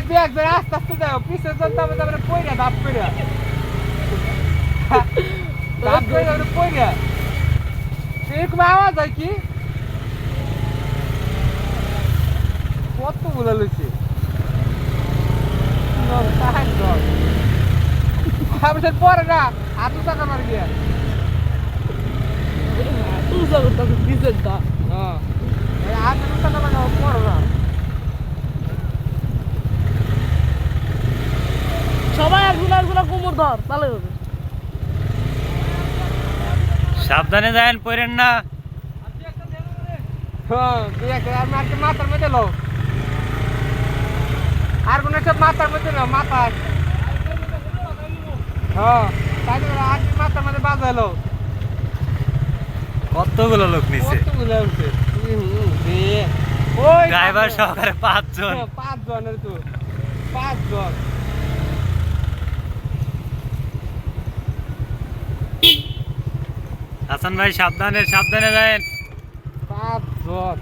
তুই একজন আস্তে আস্তে যাও। পিছে চলতে হবে তারপরে পইরা ধাপ করে ধাপ করে তারপরে পইরা এরকম আওয়াজ হয় কি? কতগুলো লইছে পরে না আতু টাকা মার গিয়া তুই যাব তাকে ডিজেলটা হ্যাঁ আতু টাকা মার পরে না সবাই একগুলো একগুলো কোমর ধর হবে। সাবধানে যায়েন পড়েন না। হ্যাঁ মাথার মধ্যে লো আর কোনো সব মাথার মধ্যে লো মাথার হ্যাঁ তাই তো আর কি মাথার মধ্যে বাজালো কতগুলো লোক নিছে? কতগুলো উঠছে ওই ড্রাইভার সহকারে পাঁচজন। হ্যাঁ, পাঁচ জনের তো। পাঁচ হাসান ভাই সাবধানে সাবধানে যায় পাঁচ জন